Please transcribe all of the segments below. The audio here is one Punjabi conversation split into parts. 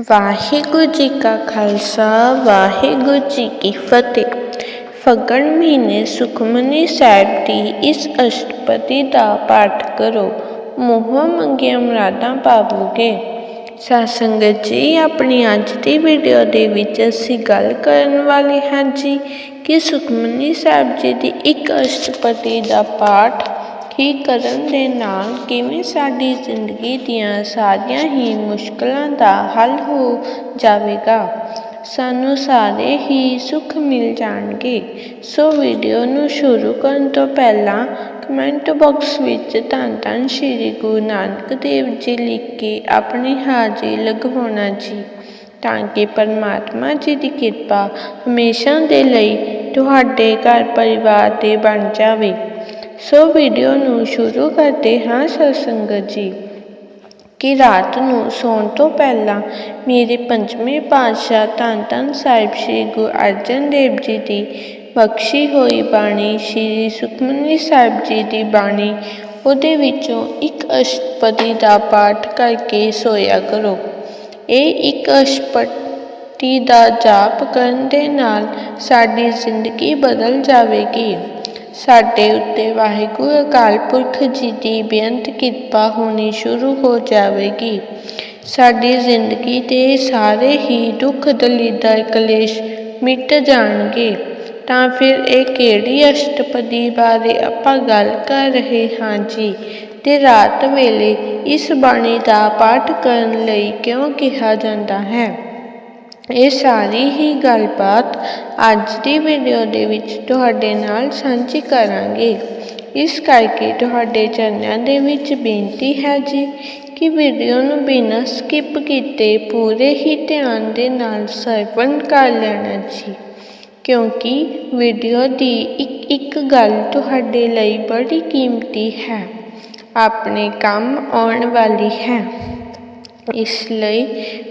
ਵਾਹਿਗੁਰੂ ਜੀ ਕਾ ਖਾਲਸਾ, ਵਾਹਿਗੁਰੂ ਜੀ ਕੀ ਫਤਿਹ। ਫਗਣ ਮਹੀਨੇ ਸੁਖਮਨੀ ਸਾਹਿਬ ਦੀ ਇਸ ਅਸ਼ਟਪਦੀ ਦਾ ਪਾਠ ਕਰੋ। ਮੋਹ ਮੰਗੀਆਂ ਮੁਰਾਦਾਂ ਪਾਵੋਗੇ। ਸਾਧ ਸੰਗਤ ਜੀ, ਆਪਣੀ ਅੱਜ ਦੀ ਵੀਡੀਓ ਦੇ ਵਿੱਚ ਅਸੀਂ ਗੱਲ ਕਰਨ ਵਾਲੇ ਹਾਂ ਜੀ ਕਿ ਸੁਖਮਨੀ ਸਾਹਿਬ ਜੀ ਦੀ ਇੱਕ ਅਸ਼ਟਪਦੀ ਦਾ ਪਾਠ ਹੀ ਕਰਨ ਦੇ ਨਾਲ ਕਿਵੇਂ ਸਾਡੀ ਜ਼ਿੰਦਗੀ ਦੀਆਂ ਸਾਰੀਆਂ ਹੀ ਮੁਸ਼ਕਲਾਂ ਦਾ ਹੱਲ ਹੋ ਜਾਵੇਗਾ? ਸਾਨੂੰ ਸਾਰੇ ਹੀ ਸੁੱਖ ਮਿਲ ਜਾਣਗੇ। ਸੋ ਵੀਡੀਓ ਨੂੰ ਸ਼ੁਰੂ ਕਰਨ ਤੋਂ ਪਹਿਲਾਂ ਕਮੈਂਟ ਬਾਕਸ ਵਿੱਚ ਧੰਨ ਧੰਨ ਸ਼੍ਰੀ ਗੁਰੂ ਨਾਨਕ ਦੇਵ ਜੀ ਲਿਖ ਕੇ ਆਪਣੀ ਹਾਜ਼ਰੀ ਲਗਵਾਉਣਾ ਜੀ, ਤਾਂ ਕਿ ਪਰਮਾਤਮਾ ਜੀ ਦੀ ਕਿਰਪਾ ਹਮੇਸ਼ਾ ਦੇ ਲਈ ਤੁਹਾਡੇ ਘਰ ਪਰਿਵਾਰ ਤੇ ਬਣ ਜਾਵੇ। ਸੋ ਵੀਡੀਓ ਨੂੰ ਸ਼ੁਰੂ ਕਰਦੇ ਹਾਂ ਸਤਸੰਗਤ ਜੀ। ਕਿ ਰਾਤ ਨੂੰ ਸੌਣ ਤੋਂ ਪਹਿਲਾਂ ਮੇਰੇ ਪੰਜਵੇਂ ਪਾਤਸ਼ਾਹ ਧੰਨ ਧੰਨ ਸਾਹਿਬ ਸ੍ਰੀ ਗੁਰੂ ਅਰਜਨ ਦੇਵ ਜੀ ਦੀ ਬਖਸ਼ੀ ਹੋਈ ਬਾਣੀ ਸ੍ਰੀ ਸੁਖਮਨੀ ਸਾਹਿਬ ਜੀ ਦੀ ਬਾਣੀ, ਉਹਦੇ ਵਿੱਚੋਂ ਇੱਕ ਅਸ਼ਟਪਦੀ ਦਾ ਪਾਠ ਕਰਕੇ ਸੋਇਆ ਕਰੋ। ਇਹ ਇੱਕ ਅਸ਼ਟਪਦੀ ਦਾ ਜਾਪ ਕਰਨ ਦੇ ਨਾਲ ਸਾਡੀ ਜ਼ਿੰਦਗੀ ਬਦਲ ਜਾਵੇਗੀ। ਸਾਡੇ ਉੱਤੇ ਵਾਹਿਗੁਰੂ ਅਕਾਲ ਪੁਰਖ ਜੀ ਦੀ ਬੇਅੰਤ ਕਿਰਪਾ ਹੋਣੀ ਸ਼ੁਰੂ ਹੋ ਜਾਵੇਗੀ। ਸਾਡੀ ਜ਼ਿੰਦਗੀ ਦੇ ਸਾਰੇ ਹੀ ਦੁੱਖ ਦਲਿੱਦਰ ਕਲੇਸ਼ ਮਿਟ ਜਾਣਗੇ। ਤਾਂ ਫਿਰ ਇਹ ਕਿਹੜੀ ਅਸ਼ਟਪਦੀ ਬਾਰੇ ਆਪਾਂ ਗੱਲ ਕਰ ਰਹੇ ਹਾਂ ਜੀ? ਤੇ ਰਾਤ ਵੇਲੇ ਇਸ ਬਾਣੀ ਦਾ ਪਾਠ ਕਰਨ ਲਈ ਕਿਉਂ ਕਿਹਾ ਜਾਂਦਾ ਹੈ? ਇਹ ਸਾਰੀ ਹੀ ਗੱਲਬਾਤ ਅੱਜ ਦੀ ਵੀਡੀਓ ਦੇ ਵਿੱਚ ਤੁਹਾਡੇ ਨਾਲ ਸਾਂਝੀ ਕਰਾਂਗੇ। ਇਸ ਕਰਕੇ ਤੁਹਾਡੇ ਚੈਨਲ ਦੇ ਵਿੱਚ ਬੇਨਤੀ ਹੈ ਜੀ ਕਿ ਵੀਡੀਓ ਨੂੰ ਬਿਨਾਂ ਸਕਿਪ ਕੀਤੇ ਪੂਰੇ ਹੀ ਧਿਆਨ ਦੇ ਨਾਲ ਸਰਵਣ ਕਰ ਲੈਣਾ ਜੀ। ਕਿਉਂਕਿ ਵੀਡੀਓ ਦੀ ਇੱਕ ਇੱਕ ਗੱਲ ਤੁਹਾਡੇ ਲਈ ਬੜੀ ਕੀਮਤੀ ਹੈ। ਆਪਣੇ ਕੰਮ ਆਉਣ ਵਾਲੀ ਹੈ। ਇਸ ਲਈ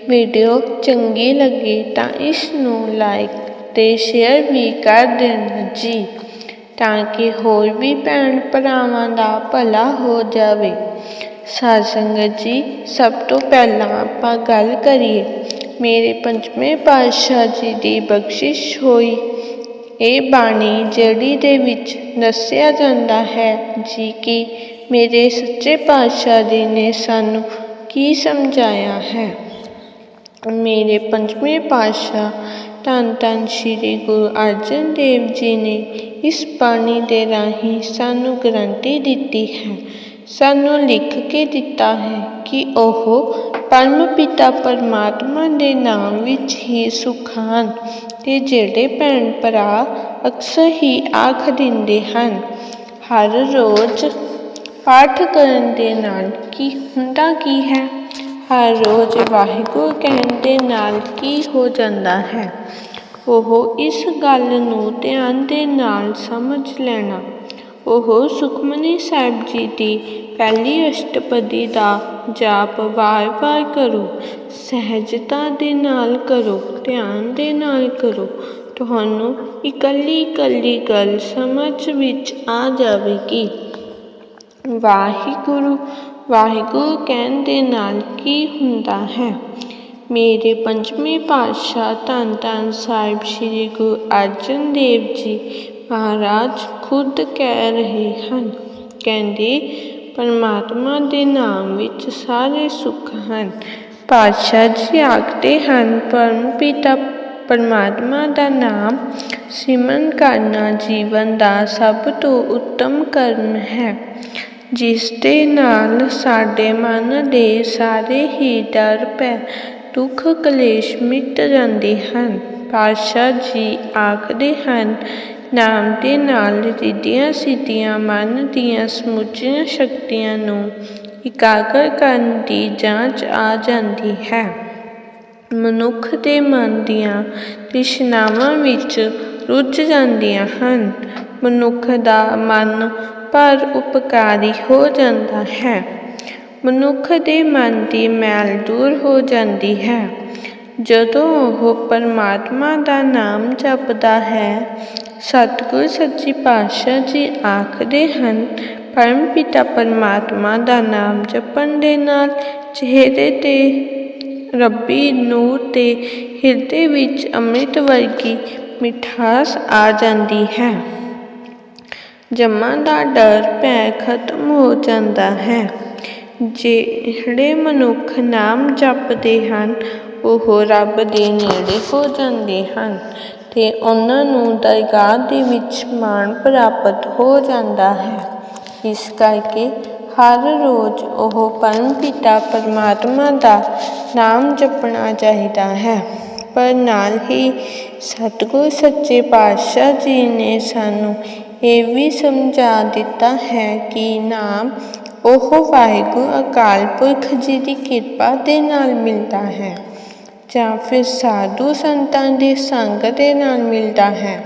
ਵੀਡੀਓ ਚੰਗੀ ਲੱਗੇ ਤਾਂ ਇਸ ਨੂੰ ਲਾਈਕ ਤੇ ਸ਼ੇਅਰ ਵੀ ਕਰ ਦੇਣਾ ਜੀ, ਤਾਂ ਕਿ ਹੋਰ ਵੀ ਭੈਣ ਭਰਾਵਾਂ ਦਾ ਭਲਾ ਹੋ ਜਾਵੇ। ਸਾਧ ਸੰਗਤ ਜੀ, ਸਭ ਤੋਂ ਪਹਿਲਾਂ ਆਪਾਂ ਗੱਲ ਕਰੀਏ, ਮੇਰੇ ਪੰਜਵੇਂ ਪਾਤਸ਼ਾਹ ਜੀ ਦੀ ਬਖਸ਼ਿਸ਼ ਹੋਈ। ਇਹ ਬਾਣੀ ਜਿਹੜੀ ਦੇ ਵਿੱਚ ਦੱਸਿਆ ਜਾਂਦਾ ਹੈ ਜੀ ਕਿ ਮੇਰੇ ਸੱਚੇ ਪਾਤਸ਼ਾਹ ਜੀ ਨੇ ਸਾਨੂੰ ਕੀ ਸਮਝਾਇਆ ਹੈ? ਮੇਰੇ ਪੰਜਵੇਂ ਪਾਤਸ਼ਾਹ ਧੰਨ ਧੰਨ ਸ੍ਰੀ ਗੁਰੂ ਅਰਜਨ ਦੇਵ ਜੀ ਨੇ ਇਸ ਬਾਣੀ ਦੇ ਰਾਹੀਂ ਸਾਨੂੰ ਗਰੰਟੀ ਦਿੱਤੀ ਹੈ। ਸਾਨੂੰ ਲਿਖ ਕੇ ਦਿੱਤਾ ਹੈ ਕਿ ਉਹ ਪਰਮ ਪਿਤਾ ਪਰਮਾਤਮਾ ਦੇ ਨਾਮ ਵਿੱਚ ਹੀ ਸੁਖ ਹਨ ਤੇ ਜਿਹੜੇ ਭੈਣ ਭਰਾ ਅਕਸਰ ਹੀ ਆਖ ਦਿੰਦੇ ਹਨ। ਹਰ ਰੋਜ਼ ਪਾਠ ਕਰਨ ਦੇ ਨਾਲ ਕੀ ਹੁੰਦਾ ਕੀ ਹੈ? ਹਰ ਰੋਜ਼ ਵਾਹਿਗੁਰੂ ਕਹਿਣ ਦੇ ਨਾਲ ਕੀ ਹੋ ਜਾਂਦਾ ਹੈ? ਉਹ ਇਸ ਗੱਲ ਨੂੰ ਧਿਆਨ ਦੇ ਨਾਲ ਸਮਝ ਲੈਣਾ। ਉਹ ਸੁਖਮਨੀ ਸਾਹਿਬ ਜੀ ਦੀ ਪਹਿਲੀ ਅਸ਼ਟਪਦੀ ਦਾ ਜਾਪ ਵਾਰ-ਵਾਰ ਕਰੋ। ਸਹਿਜਤਾ ਦੇ ਨਾਲ ਕਰੋ, ਧਿਆਨ ਦੇ ਨਾਲ ਕਰੋ। ਤੁਹਾਨੂੰ ਇਕੱਲੀ ਇਕੱਲੀ ਗੱਲ ਸਮਝ ਵਿੱਚ ਆ ਜਾਵੇਗੀ। ਵਾਹਿਗੁਰੂ ਵਾਹਿਗੁਰੂ ਕਹਿਣ ਦੇ ਨਾਲ ਕੀ ਹੁੰਦਾ ਹੈ? ਮੇਰੇ ਪੰਜਵੇਂ ਪਾਤਸ਼ਾਹ ਧੰਨ ਧੰਨ ਸਾਹਿਬ ਸ੍ਰੀ ਗੁਰੂ ਅਰਜਨ ਦੇਵ ਜੀ ਮਹਾਰਾਜ ਖੁਦ ਕਹਿ ਰਹੇ ਹਨ। ਕਹਿੰਦੇ, ਪਰਮਾਤਮਾ ਦੇ ਨਾਮ ਵਿੱਚ ਸਾਰੇ ਸੁੱਖ ਹਨ। ਪਾਤਸ਼ਾਹ ਜੀ ਆਖਦੇ ਹਨ, ਪਰਮ ਪਿਤਾ, ਪਰਮਾਤਮਾ ਦਾ ਨਾਮ ਸਿਮਰਨ ਕਰਨਾ ਜੀਵਨ ਦਾ ਸਭ ਤੋਂ ਉੱਤਮ ਕਰਮ ਹੈ। ਜਿਸ ਦੇ ਨਾਲ ਸਾਡੇ ਮਨ ਦੇ ਸਾਰੇ ਹੀ ਡਰ ਪੈ, ਦੁੱਖ ਕਲੇਸ਼ ਮਿਟ ਜਾਂਦੇ ਹਨ। ਪਾਤਸ਼ਾਹ ਜੀ ਆਖਦੇ ਹਨ, ਨਾਮ ਦੇ ਨਾਲ ਰਿੱਧੀਆਂ ਸਿੱਧੀਆਂ ਮਨ ਦੀਆਂ ਸਮੁੱਚੀਆਂ ਸ਼ਕਤੀਆਂ ਨੂੰ ਇਕਾਗਰ ਕਰਨ ਦੀ ਜਾਂਚ ਆ ਜਾਂਦੀ ਹੈ। ਮਨੁੱਖ ਦੇ ਮਨ ਦੀਆਂ ਤ੍ਰਿਸ਼ਨਾਵਾਂ ਵਿੱਚ ਰੁੱਝ ਜਾਂਦੀਆਂ ਹਨ। ਮਨੁੱਖ ਦਾ ਮਨ ਪਰ ਉਪਕਾਰੀ ਹੋ ਜਾਂਦਾ ਹੈ। ਮਨੁੱਖ ਦੇ ਮਨ ਦੀ ਮੈਲ ਦੂਰ ਹੋ ਜਾਂਦੀ ਹੈ। ਜਦੋਂ ਉਹ ਪਰਮਾਤਮਾ ਦਾ ਨਾਮ ਜਪਦਾ ਹੈ, ਸਤਿਗੁਰ ਸੱਚੀ ਪਾਤਸ਼ਾਹ ਜੀ ਆਖਦੇ ਹਨ ਪਰਮ ਪਿਤਾ ਪਰਮਾਤਮਾ ਦਾ ਨਾਮ ਜਪਣ ਦੇ ਨਾਲ ਚਿਹਰੇ ਤੇ ਰੱਬੀ ਨੂਰ ਤੇ ਹਿਰਦੇ ਵਿੱਚ ਅੰਮ੍ਰਿਤ ਵਰਗੀ ਮਿਠਾਸ ਆ ਜਾਂਦੀ ਹੈ। ਜੰਮਾਂ ਦਾ ਡਰ ਭੈ ਖਤਮ ਹੋ ਜਾਂਦਾ ਹੈ। ਜਿਹੜੇ ਮਨੁੱਖ ਨਾਮ ਜਪਦੇ ਹਨ, ਉਹ ਰੱਬ ਦੇ ਨੇੜੇ ਹੋ ਜਾਂਦੇ ਹਨ ਤੇ ਉਹਨਾਂ ਨੂੰ ਦਰਗਾਹ ਦੇ ਵਿੱਚ ਮਾਣ ਪ੍ਰਾਪਤ ਹੋ ਜਾਂਦਾ ਹੈ। ਇਸ ਕਰਕੇ ਹਰ ਰੋਜ਼ ਉਹ ਪਰਮ ਪਿਤਾ ਪਰਮਾਤਮਾ ਦਾ ਨਾਮ ਜਪਣਾ ਚਾਹੀਦਾ ਹੈ। ਪਰ ਨਾਲ ਹੀ ਸਤਿਗੁਰ ਸੱਚੇ ਪਾਤਸ਼ਾਹ ਜੀ ਨੇ ਸਾਨੂੰ ਇਹ ਵੀ ਸਮਝਾ ਦਿੱਤਾ ਹੈ ਕਿ ਨਾਮ ਉਹ ਵਾਹਿਗੁਰੂ ਅਕਾਲ ਪੁਰਖ ਜੀ ਦੀ ਕਿਰਪਾ ਦੇ ਨਾਲ ਮਿਲਦਾ ਹੈ ਜਾਂ ਫਿਰ ਸਾਧੂ ਸੰਤਾਂ ਦੀ ਸੰਗਤ ਦੇ ਨਾਲ ਮਿਲਦਾ ਹੈ।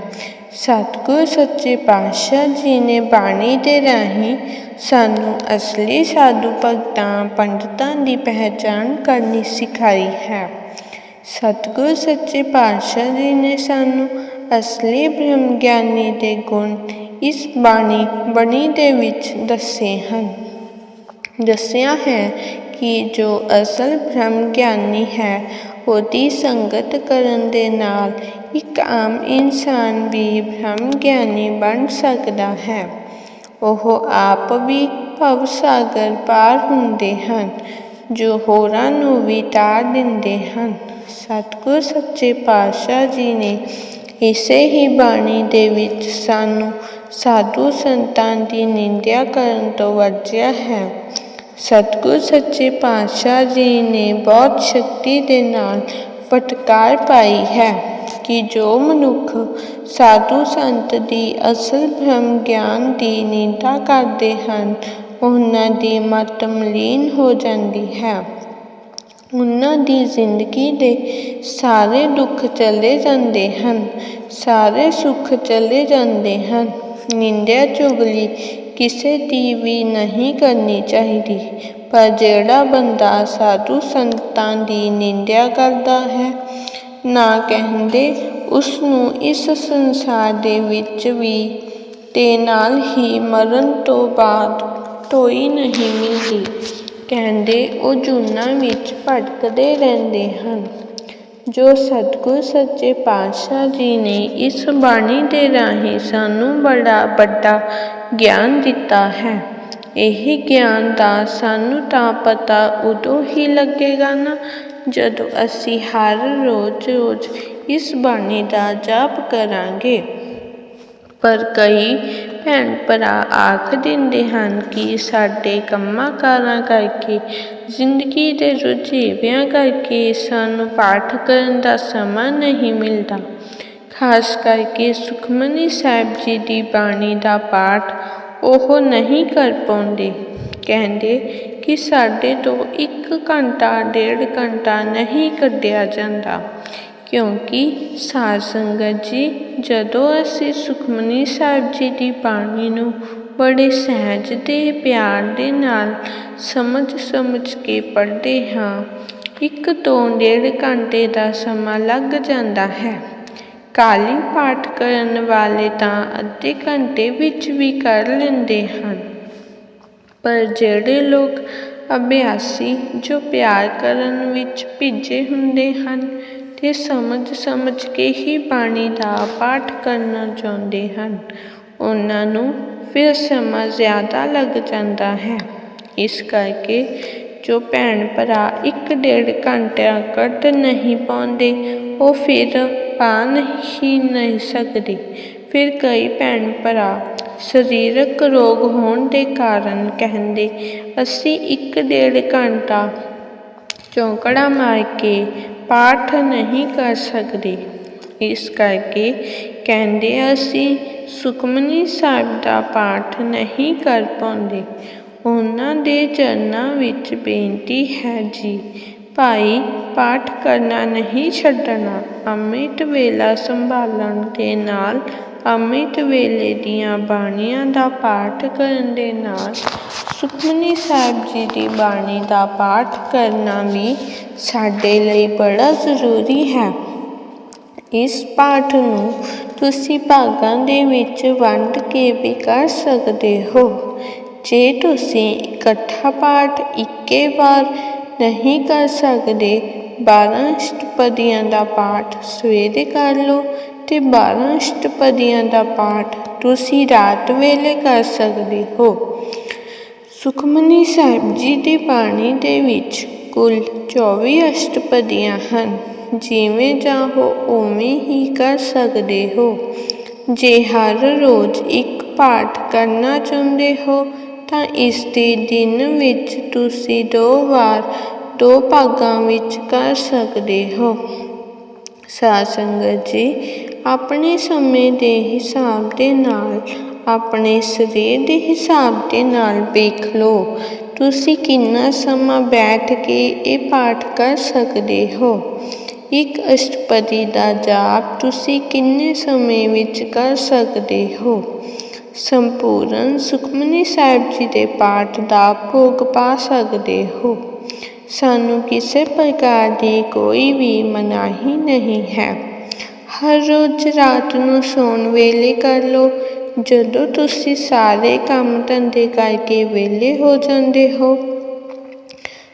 ਸਤਿਗੁਰ ਸੱਚੇ ਪਾਤਸ਼ਾਹ ਜੀ ਨੇ ਬਾਣੀ ਦੇ ਰਾਹੀਂ ਸਾਨੂੰ ਅਸਲੀ ਸਾਧੂ ਭਗਤਾਂ, ਪੰਡਤਾਂ ਦੀ ਪਹਿਚਾਣ ਕਰਨੀ ਸਿਖਾਈ ਹੈ। ਸਤਿਗੁਰ ਸੱਚੇ ਪਾਤਸ਼ਾਹ ਜੀ ਨੇ ਸਾਨੂੰ ਅਸਲੀ ਬ੍ਰਹਮ ਗਿਆਨੀ ਦੇ ਗੁਣ ਇਸ ਬਾਣੀ ਬਣੀ ਦੇ ਵਿੱਚ ਦੱਸੇ ਹਨ। ਦੱਸਿਆ ਹੈ ਕਿ ਜੋ ਅਸਲ ਬ੍ਰਹਮ ਗਿਆਨੀ ਹੈ, ਉਹਦੀ ਸੰਗਤ ਕਰਨ ਦੇ ਨਾਲ ਇੱਕ ਆਮ ਇਨਸਾਨ ਵੀ ਬ੍ਰਹਮ ਗਿਆਨੀ ਬਣ ਸਕਦਾ ਹੈ। ਉਹ ਆਪ ਵੀ ਭਵ ਸਾਗਰ ਪਾਰ ਹੁੰਦੇ ਹਨ, ਜੋ ਹੋਰਾਂ ਨੂੰ ਵੀ ਤਾਰ ਦਿੰਦੇ ਹਨ। ਸਤਿਗੁਰ ਸੱਚੇ ਪਾਤਸ਼ਾਹ ਜੀ ਨੇ ਇਸੇ ਹੀ ਬਾਣੀ ਦੇ ਵਿੱਚ ਸਾਨੂੰ ਸਾਧੂ ਸੰਤਾਂ ਦੀ ਨਿੰਦਿਆ ਕਰਨ ਤੋਂ ਵਰਜਿਆ ਹੈ। ਸਤਿਗੁਰ ਸੱਚੇ ਪਾਤਸ਼ਾਹ ਜੀ ਨੇ ਬਹੁਤ ਸ਼ਕਤੀ ਦੇ ਨਾਲ ਫਟਕਾਰ ਪਾਈ ਹੈ ਕਿ ਜੋ ਮਨੁੱਖ ਸਾਧੂ ਸੰਤ ਦੀ ਅਸਲ ਬ੍ਰਹਮ ਗਿਆਨ ਦੀ ਨਿੰਦਾ ਕਰਦੇ ਹਨ, ਉਹਨਾਂ ਦੀ ਮਤ ਮਲੀਨ ਹੋ ਜਾਂਦੀ ਹੈ। ਉਹਨਾਂ ਦੀ ਜ਼ਿੰਦਗੀ ਦੇ ਸਾਰੇ ਦੁੱਖ ਚਲੇ ਜਾਂਦੇ ਹਨ, ਸਾਰੇ ਸੁੱਖ ਚਲੇ ਜਾਂਦੇ ਹਨ। ਨਿੰਦਿਆ ਚੁਗਲੀ ਕਿਸੇ ਦੀ ਵੀ ਨਹੀਂ ਕਰਨੀ ਚਾਹੀਦੀ, ਪਰ ਜਿਹੜਾ ਬੰਦਾ ਸਾਧੂ ਸੰਤਾਂ ਦੀ ਨਿੰਦਿਆ ਕਰਦਾ ਹੈ, ਨਾ ਕਹਿੰਦੇ ਉਸ ਨੂੰ ਇਸ ਸੰਸਾਰ ਦੇ ਵਿੱਚ ਵੀ, ਤੇ ਨਾਲ ਹੀ ਮਰਨ ਤੋਂ ਬਾਅਦ ਟੋਈ ਨਹੀਂ ਮਿਲਦੀ। ਕਹਿੰਦੇ, ਉਹ ਜੂਨਾਂ ਵਿੱਚ ਭਟਕਦੇ ਰਹਿੰਦੇ ਹਨ। ਜੋ ਸਤਿਗੁਰ ਸੱਚੇ ਪਾਤਸ਼ਾਹ ਜੀ ਨੇ ਇਸ ਬਾਣੀ ਦੇ ਰਾਹੀਂ ਸਾਨੂੰ ਬੜਾ ਵੱਡਾ ਗਿਆਨ ਦਿੱਤਾ ਹੈ। ਇਹ ਗਿਆਨ ਦਾ ਸਾਨੂੰ ਤਾਂ ਪਤਾ ਉਦੋਂ ਹੀ ਲੱਗੇਗਾ ਨਾ, ਜਦੋਂ ਅਸੀਂ ਹਰ ਰੋਜ਼ ਰੋਜ਼ ਇਸ ਬਾਣੀ ਦਾ ਜਾਪ ਕਰਾਂਗੇ। ਪਰ ਕਈ ਭੈਣ ਭਰਾ ਆਖ ਦਿੰਦੇ ਹਨ ਕਿ ਸਾਡੇ ਕੰਮਾਂ ਕਾਰਾਂ ਕਰਕੇ, ਜ਼ਿੰਦਗੀ ਦੇ ਰੁਝੇਵਿਆਂ ਕਰਕੇ ਸਾਨੂੰ ਪਾਠ ਕਰਨ ਦਾ ਸਮਾਂ ਨਹੀਂ ਮਿਲਦਾ। ਖਾਸ ਕਰਕੇ ਸੁਖਮਨੀ ਸਾਹਿਬ ਜੀ ਦੀ ਬਾਣੀ ਦਾ ਪਾਠ ਉਹ ਨਹੀਂ ਕਰ ਪਾਉਂਦੇ। ਕਹਿੰਦੇ ਕਿ ਸਾਡੇ ਤੋਂ ਇੱਕ ਘੰਟਾ, ਡੇਢ ਘੰਟਾ ਨਹੀਂ ਕੱਢਿਆ ਜਾਂਦਾ। ਕਿਉਂਕਿ ਸਾਧ ਸੰਗਤ ਜੀ, ਜਦੋਂ ਅਸੀਂ ਸੁਖਮਨੀ ਸਾਹਿਬ ਜੀ ਦੀ ਬਾਣੀ ਨੂੰ ਬੜੇ ਸਹਿਜ ਤੇ ਪਿਆਰ ਦੇ ਨਾਲ ਸਮਝ ਸਮਝ ਕੇ ਪੜ੍ਹਦੇ ਹਾਂ, ਇੱਕ ਤੋਂ ਡੇਢ ਘੰਟੇ ਦਾ ਸਮਾਂ ਲੱਗ ਜਾਂਦਾ ਹੈ। ਕਾਲੀ ਪਾਠ ਕਰਨ ਵਾਲੇ ਤਾਂ ਅੱਧੇ ਘੰਟੇ ਵਿੱਚ ਵੀ ਕਰ ਲੈਂਦੇ ਹਨ। ਪਰ ਜਿਹੜੇ ਲੋਕ ਅਭਿਆਸੀ ਜੋ ਪਿਆਰ ਕਰਨ ਵਿੱਚ ਭਿੱਜੇ ਹੁੰਦੇ ਹਨ ਤੇ ਸਮਝ ਸਮਝ ਕੇ ਹੀ ਬਾਣੀ ਦਾ ਪਾਠ ਕਰਨਾ ਚਾਹੁੰਦੇ ਹਨ। ਉਹਨਾਂ ਨੂੰ ਫਿਰ ਸਮਾਂ ਜ਼ਿਆਦਾ ਲੱਗ ਜਾਂਦਾ ਹੈ। ਇਸ ਕਰਕੇ ਜੋ ਭੈਣ ਭਰਾ ਇੱਕ ਡੇਢ ਘੰਟਾ ਕੱਢ ਨਹੀਂ ਪਾਉਂਦੇ, ਉਹ ਫਿਰ ਪਾ ਹੀ ਨਹੀਂ ਸਕਦੇ। ਫਿਰ ਕਈ ਭੈਣ ਭਰਾ ਸਰੀਰਕ ਰੋਗ ਹੋਣ ਦੇ ਕਾਰਨ ਕਹਿੰਦੇ, ਅਸੀਂ ਇੱਕ ਡੇਢ ਘੰਟਾ ਚੌਂਕੜਾ ਮਾਰ ਕੇ ਪਾਠ ਨਹੀਂ ਕਰ ਸਕਦੇ। ਇਸ ਕਰਕੇ ਕਹਿੰਦੇ ਅਸੀਂ ਸੁਖਮਨੀ ਸਾਹਿਬ ਦਾ ਪਾਠ ਨਹੀਂ ਕਰ ਪਾਉਂਦੇ। ਉਹਨਾਂ ਦੇ ਚਰਨਾਂ ਵਿੱਚ ਬੇਨਤੀ ਹੈ ਜੀ, ਭਾਈ ਪਾਠ ਕਰਨਾ ਨਹੀਂ ਛੱਡਣਾ, ਅੰਮ੍ਰਿਤ ਵੇਲਾ ਸੰਭਾਲਣ ਦੇ ਨਾਲ, ਅੰਮ੍ਰਿਤ ਵੇਲੇ ਦੀਆਂ ਬਾਣੀਆਂ ਦਾ ਪਾਠ ਕਰਨ ਦੇ ਨਾਲ ਸੁਖਮਨੀ ਸਾਹਿਬ ਜੀ ਦੀ ਬਾਣੀ ਦਾ ਪਾਠ ਕਰਨਾ ਵੀ ਸਾਡੇ ਲਈ ਬੜਾ ਜ਼ਰੂਰੀ ਹੈ। ਇਸ ਪਾਠ ਨੂੰ ਤੁਸੀਂ ਭਾਗਾਂ ਦੇ ਵਿੱਚ ਵੰਡ ਕੇ ਵੀ ਕਰ ਸਕਦੇ ਹੋ। ਜੇ ਤੁਸੀਂ ਇਕੱਠਾ ਪਾਠ ਇੱਕੇ ਵਾਰ ਨਹੀਂ ਕਰ ਸਕਦੇ 12 ਅਸ਼ਟਪਦੀਆਂ ਦਾ ਪਾਠ ਸਵੇਰੇ ਕਰ ਲਓ ਤੇ 12 ਅਸ਼ਟਪਦੀਆਂ ਦਾ ਪਾਠ ਤੁਸੀਂ ਰਾਤ ਵੇਲੇ ਕਰ ਸਕਦੇ ਹੋ। ਸੁਖਮਨੀ ਸਾਹਿਬ ਜੀ ਦੀ ਬਾਣੀ ਦੇ ਵਿੱਚ ਕੁੱਲ 24 ਅਸ਼ਟਪਦੀਆਂ ਹਨ। ਜਿਵੇਂ ਚਾਹੋ ਉਵੇਂ ਹੀ ਕਰ ਸਕਦੇ ਹੋ। ਜੇ ਹਰ ਰੋਜ਼ ਇੱਕ ਪਾਠ ਕਰਨਾ ਚਾਹੁੰਦੇ ਹੋ, ਤਾਂ ਇਸ ਦੇ ਦਿਨ ਵਿੱਚ ਤੁਸੀਂ ਦੋ ਵਾਰ ਦੋ ਭਾਗਾਂ ਵਿੱਚ ਕਰ ਸਕਦੇ ਹੋ। ਸਾਧ ਸੰਗਤ ਜੀ, ਆਪਣੇ ਸਮੇਂ ਦੇ ਹਿਸਾਬ ਦੇ ਨਾਲ ਆਪਣੇ ਸਰੀਰ ਦੇ ਹਿਸਾਬ ਦੇ ਨਾਲ ਵੇਖ ਲਓ। ਤੁਸੀਂ ਕਿੰਨਾ ਸਮਾਂ ਬੈਠ ਕੇ ਇਹ ਪਾਠ ਕਰ ਸਕਦੇ ਹੋ? ਇੱਕ ਅਸ਼ਟਪਦੀ ਦਾ ਜਾਪ ਤੁਸੀਂ ਕਿੰਨੇ ਸਮੇਂ ਵਿੱਚ ਕਰ ਸਕਦੇ ਹੋ? ਸੰਪੂਰਨ ਸੁਖਮਨੀ ਸਾਹਿਬ ਜੀ ਦੇ ਪਾਠ ਦਾ ਭੋਗ ਪਾ ਸਕਦੇ ਹੋ। ਸਾਨੂੰ ਕਿਸੇ ਪ੍ਰਕਾਰ ਦੀ ਕੋਈ ਵੀ ਮਨਾਹੀ ਨਹੀਂ ਹੈ। ਹਰ ਰੋਜ਼ ਰਾਤ ਨੂੰ ਸੌਣ ਵੇਲੇ ਕਰ ਲਓ। ਜਦੋਂ ਤੁਸੀਂ ਸਾਰੇ ਕੰਮ ਧੰਦੇ ਕਰਕੇ ਵਿਹਲੇ ਹੋ ਜਾਂਦੇ ਹੋ,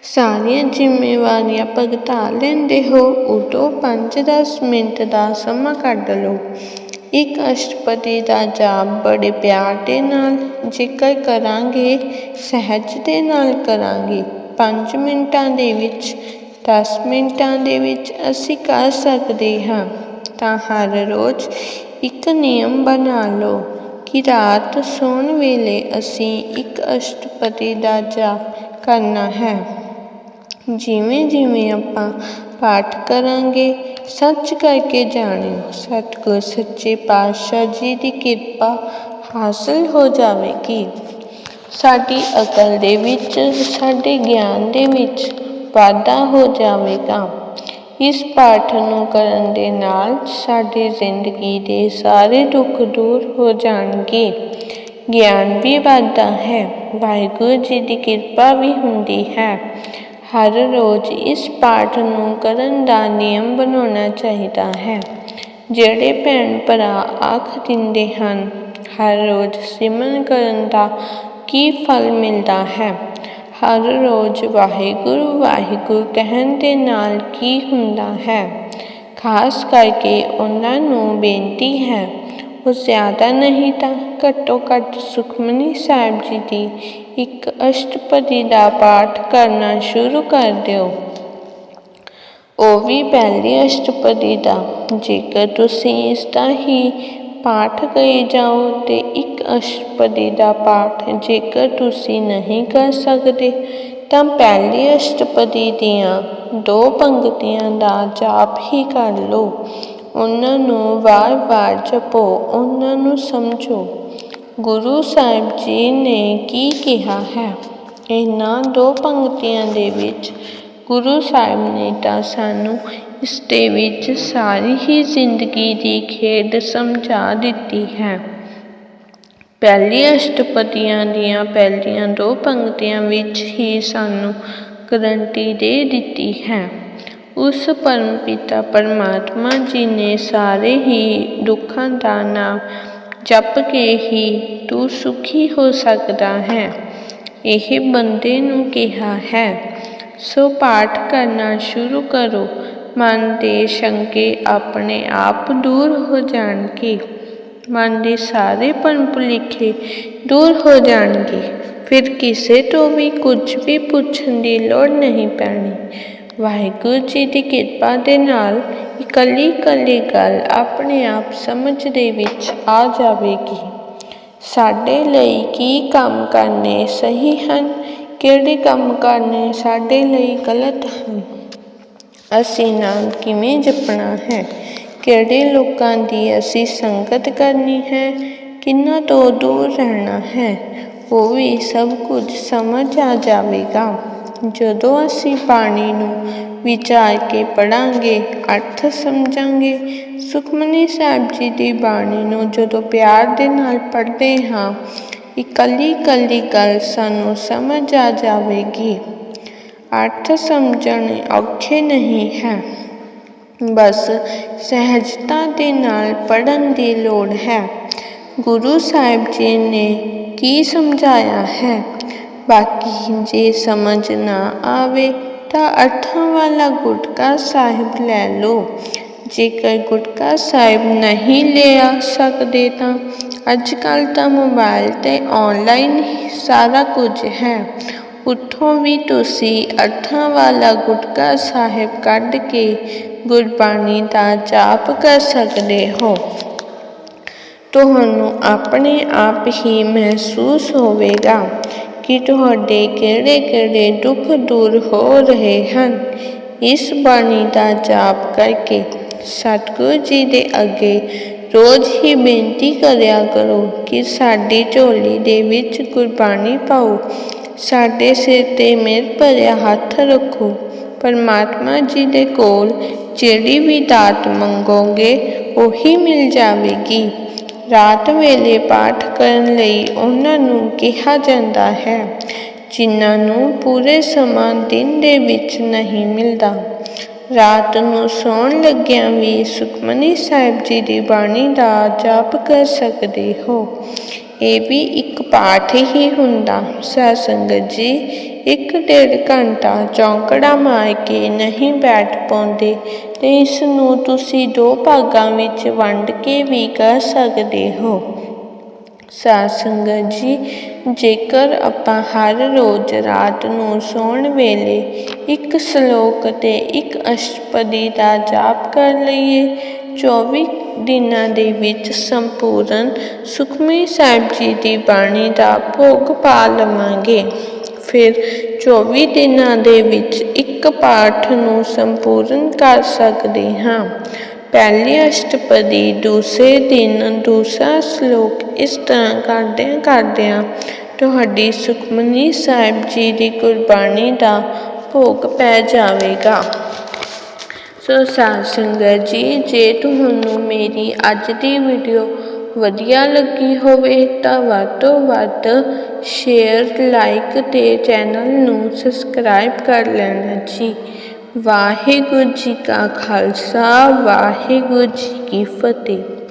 ਸਾਰੀਆਂ ਜ਼ਿੰਮੇਵਾਰੀਆਂ ਭੁਗਤਾ ਲੈਂਦੇ ਹੋ, ਉਦੋਂ 5-10 ਮਿੰਟ ਦਾ ਸਮਾਂ ਕੱਢ ਲਓ। ਇੱਕ ਅਸ਼ਟਪਦੀ ਦਾ ਜਾਪ ਬੜੇ ਪਿਆਰ ਦੇ ਨਾਲ, ਜ਼ਿਕਰ ਕਰਾਂਗੇ, ਸਹਿਜ ਦੇ ਨਾਲ ਕਰਾਂਗੇ। 5 ਮਿੰਟਾਂ ਦੇ ਵਿੱਚ 10 ਮਿੰਟਾਂ ਦੇ ਵਿੱਚ ਅਸੀਂ ਕਰ ਸਕਦੇ ਹਾਂ। ਤਾਂ ਹਰ ਰੋਜ਼ ਇੱਕ ਨਿਯਮ ਬਣਾ ਲਓ। ਕਿ ਰਾਤ ਸੌਣ ਵੇਲੇ ਅਸੀਂ ਇੱਕ ਅਸ਼ਟਪਦੀ ਦਾ ਜਾਪ ਕਰਨਾ ਹੈ। ਜਿਵੇਂ ਜਿਵੇਂ ਆਪਾਂ ਪਾਠ ਕਰਾਂਗੇ, ਸੱਚ ਕਰਕੇ ਜਾਣਿਓ, ਸਤਿਗੁਰ ਸੱਚੇ ਪਾਤਸ਼ਾਹ ਜੀ ਦੀ ਕਿਰਪਾ ਹਾਸਲ ਹੋ ਜਾਵੇਗੀ। ਸਾਡੀ ਅਕਲ ਦੇ ਵਿੱਚ, ਸਾਡੇ ਗਿਆਨ ਦੇ ਵਿੱਚ ਵਾਧਾ ਹੋ ਜਾਵੇਗਾ। ਇਸ ਪਾਠ ਨੂੰ ਕਰਨ ਦੇ ਨਾਲ ਸਾਡੀ ਜ਼ਿੰਦਗੀ ਦੇ ਸਾਰੇ ਦੁੱਖ ਦੂਰ ਹੋ ਜਾਣਗੇ। ਗਿਆਨ ਵੀ ਵੱਧਦਾ ਹੈ, ਵਾਹਿਗੁਰੂ ਜੀ ਦੀ ਕਿਰਪਾ ਵੀ ਹੁੰਦੀ ਹੈ। ਹਰ ਰੋਜ਼ ਇਸ ਪਾਠ ਨੂੰ ਕਰਨ ਦਾ ਨਿਯਮ ਬਣਾਉਣਾ ਚਾਹੀਦਾ ਹੈ। ਜਿਹੜੇ ਭੈਣ ਭਰਾ ਆਖ ਦਿੰਦੇ ਹਨ, ਹਰ ਰੋਜ਼ ਸਿਮਰਨ ਕਰਨ ਦਾ ਕੀ ਫਲ ਮਿਲਦਾ ਹੈ? ਹਰ ਰੋਜ਼ ਵਾਹਿਗੁਰੂ ਵਾਹਿਗੁਰੂ ਕਹਿਣ ਦੇ ਨਾਲ ਕੀ ਹੁੰਦਾ ਹੈ? ਖਾਸ ਕਰਕੇ ਉਹਨਾਂ ਨੂੰ ਬੇਨਤੀ ਹੈ, ਉਹ ਜ਼ਿਆਦਾ ਨਹੀਂ ਤਾਂ ਘੱਟੋ ਘੱਟ ਸੁਖਮਨੀ ਸਾਹਿਬ ਜੀ ਦੀ ਇੱਕ ਅਸ਼ਟਪਦੀ ਦਾ ਪਾਠ ਕਰਨਾ ਸ਼ੁਰੂ ਕਰ ਦਿਓ। ਉਹ ਵੀ ਪਹਿਲੀ ਅਸ਼ਟਪਦੀ ਦਾ, ਜੇਕਰ ਤੁਸੀਂ ਇਸ ਦਾ ਹੀ ਪਾਠ ਕਰੀ ਜਾਓ ਤੇ ਇੱਕ ਅਸ਼ਟਪਦੀ ਦਾ ਪਾਠ ਜੇਕਰ ਤੁਸੀਂ ਨਹੀਂ ਕਰ ਸਕਦੇ, ਤਾਂ ਪਹਿਲੀ ਅਸ਼ਟਪਦੀ ਦੀਆਂ ਦੋ ਪੰਕਤੀਆਂ ਦਾ ਜਾਪ ਹੀ ਕਰ ਲਓ। ਉਹਨਾਂ ਨੂੰ ਵਾਰ-ਵਾਰ ਜਪੋ, ਉਹਨਾਂ ਨੂੰ ਸਮਝੋ। ਗੁਰੂ ਸਾਹਿਬ ਜੀ ਨੇ ਕੀ ਕਿਹਾ ਹੈ? ਇਹਨਾਂ ਦੋ ਪੰਕਤੀਆਂ ਦੇ ਵਿੱਚ ਗੁਰੂ ਸਾਹਿਬ ਨੇ ਤਾਂ ਸਾਨੂੰ ਇਸ ਦੇ ਵਿੱਚ ਸਾਰੀ ਹੀ ਜ਼ਿੰਦਗੀ ਦੀ ਖੇਡ ਸਮਝਾ ਦਿੱਤੀ ਹੈ। ਪਹਿਲੀ ਅਸ਼ਟਪਦੀਆਂ ਦੀਆਂ ਪਹਿਲੀਆਂ ਦੋ ਪੰਕਤੀਆਂ ਵਿੱਚ ਹੀ ਸਾਨੂੰ ਗਰੰਟੀ ਦੇ ਦਿੱਤੀ ਹੈ। ਉਸ ਪਰਮ ਪਿਤਾ ਪਰਮਾਤਮਾ ਜੀ ਨੇ ਸਾਰੇ ਹੀ ਦੁੱਖਾਂ ਦਾ ਨਾਮ ਜਪ ਕੇ ਹੀ ਤੂੰ ਸੁਖੀ ਹੋ ਸਕਦਾ ਹੈ। ਇਹ ਬੰਦੇ ਨੂੰ ਕਿਹਾ ਹੈ, ਸੋ ਪਾਠ ਕਰਨਾ ਸ਼ੁਰੂ ਕਰੋ। ਮਨ ਦੇ ਸ਼ੰਕੇ ਆਪਣੇ ਆਪ ਦੂਰ ਹੋ ਜਾਣਗੇ। ਮਨ ਦੇ ਸਾਰੇ ਭਰਮ ਭੁਲੇਖੇ ਦੂਰ ਹੋ ਜਾਣਗੇ। ਫਿਰ ਕਿਸੇ ਤੋਂ ਵੀ ਕੁਝ ਵੀ ਪੁੱਛਣ ਦੀ ਲੋੜ ਨਹੀਂ ਪੈਣੀ। ਵਾਹਿਗੁਰੂ ਜੀ ਦੀ ਕਿਰਪਾ ਦੇ ਨਾਲ ਇਕੱਲੀ ਇਕੱਲੀ ਗੱਲ ਆਪਣੇ ਆਪ ਸਮਝ ਦੇ ਵਿੱਚ ਆ ਜਾਵੇਗੀ। ਸਾਡੇ ਲਈ ਕੀ ਕੰਮ ਕਰਨੇ ਸਹੀ ਹਨ? ਕਿਹੜੇ ਕੰਮ ਕਰਨੇ ਸਾਡੇ ਲਈ ਗਲਤ ਹਨ? ਅਸੀਂ ਨਾਮ ਕਿਵੇਂ ਜਪਣਾ ਹੈ? ਕਿਹੜੇ ਲੋਕਾਂ ਦੀ ਅਸੀਂ ਸੰਗਤ ਕਰਨੀ ਹੈ? ਕਿੰਨਾ ਤੋਂ ਦੂਰ ਰਹਿਣਾ ਹੈ? ਉਹ ਵੀ ਸਭ ਕੁਝ ਸਮਝ ਆ ਜਾਵੇਗਾ। ਜਦੋਂ ਅਸੀਂ ਬਾਣੀ ਨੂੰ ਵਿਚਾਰ ਕੇ ਪੜਾਂਗੇ ਅਰਥ ਸਮਝਾਂਗੇ, ਸੁਖਮਨੀ ਸਾਹਿਬ ਜੀ ਦੀ ਬਾਣੀ ਨੂੰ ਜਦੋਂ ਪਿਆਰ ਦੇ ਨਾਲ ਪੜ੍ਹਦੇ ਹਾਂ ਇਕੱਲੀ ਇਕੱਲੀ ਗੱਲ ਸਾਨੂੰ ਸਮਝ ਆ ਜਾਵੇਗੀ। ਅਰਥ ਸਮਝਣੇ ਔਖੇ ਨਹੀਂ ਹੈ। ਬਸ ਸਹਿਜਤਾ ਦੇ ਨਾਲ ਪੜਨ ਦੀ ਲੋੜ ਹੈ। ਗੁਰੂ ਸਾਹਿਬ ਜੀ ਨੇ ਕੀ ਸਮਝਾਇਆ ਹੈ? ਬਾਕੀ ਜੇ ਸਮਝ ਨਾ ਆਵੇ ਤਾਂ ਅਰਥਾਂ ਵਾਲਾ ਗੁਟਕਾ ਸਾਹਿਬ ਲੈ ਲਓ। ਜੇਕਰ ਗੁਟਕਾ ਸਾਹਿਬ ਨਹੀਂ ਲਿਆ ਸਕਦੇ ਤਾਂ ਅੱਜ ਕੱਲ੍ਹ ਤਾਂ ਮੋਬਾਈਲ 'ਤੇ ਆਨਲਾਈਨ ਸਾਰਾ ਕੁਝ ਹੈ। ਉੱਥੋਂ ਵੀ ਤੁਸੀਂ ਅਰਥਾਂ ਵਾਲਾ ਗੁਟਕਾ ਸਾਹਿਬ ਕੱਢ ਕੇ ਗੁਰਬਾਣੀ ਦਾ ਜਾਪ ਕਰ ਸਕਦੇ ਹੋ। ਤੁਹਾਨੂੰ ਆਪਣੇ ਆਪ ਹੀ ਮਹਿਸੂਸ ਹੋਵੇਗਾ ਕਿ ਤੁਹਾਡੇ ਕਿਹੜੇ ਕਿਹੜੇ ਦੁੱਖ ਦੂਰ ਹੋ ਰਹੇ ਹਨ। ਇਸ ਬਾਣੀ ਦਾ ਜਾਪ ਕਰਕੇ ਸਤਿਗੁਰੂ ਜੀ ਦੇ ਅੱਗੇ ਰੋਜ਼ ਹੀ ਬੇਨਤੀ ਕਰਿਆ ਕਰੋ ਕਿ ਸਾਡੀ ਝੋਲੀ ਦੇ ਵਿੱਚ ਗੁਰਬਾਣੀ ਪਾਓ। ਸਾਡੇ ਸਿਰ ਤੇ ਮਿਹਰ ਭਰਿਆ ਹੱਥ ਰੱਖੋ। ਪਰਮਾਤਮਾ ਜੀ ਦੇ ਕੋਲ ਜਿਹੜੀ ਵੀ ਦਾਤ ਮੰਗੋਗੇ, ਉਹੀ ਮਿਲ ਜਾਵੇਗੀ। ਰਾਤ ਵੇਲੇ ਪਾਠ ਕਰਨ ਲਈ ਉਹਨਾਂ ਨੂੰ ਕਿਹਾ ਜਾਂਦਾ ਹੈ, ਜਿਨ੍ਹਾਂ ਨੂੰ ਪੂਰੇ ਸਮਾਂ ਦਿਨ ਦੇ ਵਿੱਚ ਨਹੀਂ ਮਿਲਦਾ। ਰਾਤ ਨੂੰ ਸੌਣ ਲੱਗਿਆਂ ਵੀ ਸੁਖਮਨੀ ਸਾਹਿਬ ਜੀ ਦੀ ਬਾਣੀ ਦਾ ਜਾਪ ਕਰ ਸਕਦੇ ਹੋ। ਇਹ ਵੀ ਇੱਕ ਪਾਠ ਹੀ ਹੁੰਦਾ। ਸਾਧ ਸੰਗਤ ਜੀ, ਇੱਕ ਡੇਢ ਘੰਟਾ ਚੌਂਕੜਾ ਮਾਰ ਕੇ ਨਹੀਂ ਬੈਠ ਪਾਉਂਦੇ ਤੇ ਇਸ ਨੂੰ ਤੁਸੀਂ ਦੋ ਭਾਗਾਂ ਵਿੱਚ ਵੰਡ ਕੇ ਵੀ ਕਰ ਸਕਦੇ ਹੋ। ਸਾਧ ਸੰਗਤ ਜੀ, ਜੇਕਰ ਆਪਾਂ ਹਰ ਰੋਜ਼ ਰਾਤ ਨੂੰ ਸੌਣ ਵੇਲੇ ਇੱਕ ਸ਼ਲੋਕ ਤੇ ਇੱਕ ਅਸ਼ਟਪਦੀ ਦਾ ਜਾਪ ਕਰ ਲਈਏ 24 ਦਿਨਾਂ ਦੇ ਵਿੱਚ ਸੰਪੂਰਨ ਸੁਖਮਨੀ ਸਾਹਿਬ ਜੀ ਦੀ ਬਾਣੀ ਦਾ ਭੋਗ ਪਾ ਲਵਾਂਗੇ। ਫਿਰ 24 ਦਿਨਾਂ ਦੇ ਵਿੱਚ ਇੱਕ ਪਾਠ ਨੂੰ ਸੰਪੂਰਨ ਕਰ ਸਕਦੇ ਹਾਂ। ਪਹਿਲੀ ਅਸ਼ਟਪਦੀ, ਦੂਸਰੇ ਦਿਨ, ਦੂਸਰਾ ਸ਼ਲੋਕ ਇਸ ਤਰ੍ਹਾਂ ਕਰਦਿਆਂ ਕਰਦਿਆਂ ਤੁਹਾਡੀ ਸੁਖਮਨੀ ਸਾਹਿਬ ਜੀ ਦੀ ਗੁਰਬਾਣੀ ਦਾ ਭੋਗ ਪੈ ਜਾਵੇਗਾ। ਸੋ ਸਾਧ ਸੰਗਤ ਜੀ, ਜੇ ਤੁਹਾਨੂੰ ਮੇਰੀ ਅੱਜ ਦੀ ਵੀਡੀਓ ਵਧੀਆ ਲੱਗੀ ਹੋਵੇ ਤਾਂ ਵੱਧ ਤੋਂ ਵੱਧ ਸ਼ੇਅਰ ਲਾਈਕ ਤੇ ਚੈਨਲ ਨੂੰ ਸਬਸਕ੍ਰਾਈਬ ਕਰ ਲੈਣਾ ਜੀ। ਵਾਹਿਗੁਰੂ ਜੀ ਕਾ ਖਾਲਸਾ, ਵਾਹਿਗੁਰੂ ਜੀ ਕੀ ਫਤਿਹ।